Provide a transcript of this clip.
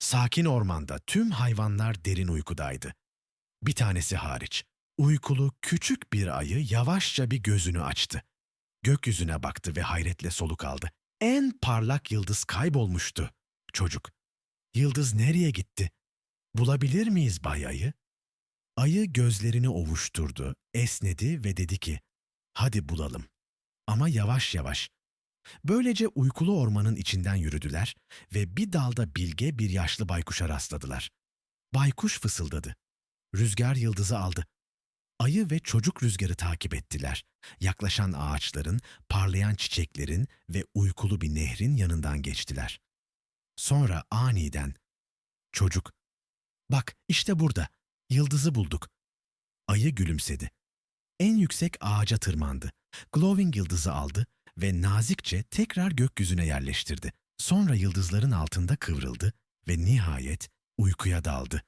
Sakin ormanda tüm hayvanlar derin uykudaydı. Bir tanesi hariç. Uykulu küçük bir ayı yavaşça bir gözünü açtı. Gökyüzüne baktı ve hayretle soluk aldı. En parlak yıldız kaybolmuştu. Çocuk. Yıldız nereye gitti? Bulabilir miyiz Bay Ayı? Ayı gözlerini ovuşturdu, esnedi ve dedi ki, hadi bulalım. Ama yavaş yavaş. Böylece uykulu ormanın içinden yürüdüler ve bir dalda bilge bir yaşlı baykuşa rastladılar. Baykuş fısıldadı. Rüzgar yıldızı aldı. Ayı ve çocuk rüzgarı takip ettiler. Yaklaşan ağaçların, parlayan çiçeklerin ve uykulu bir nehrin yanından geçtiler. Sonra aniden çocuk Bak işte burada. Yıldızı bulduk. Ayı gülümsedi. En yüksek ağaca tırmandı. Glowing yıldızı aldı ve nazikçe tekrar gökyüzüne yerleştirdi. Sonra yıldızların altında kıvrıldı ve nihayet uykuya daldı.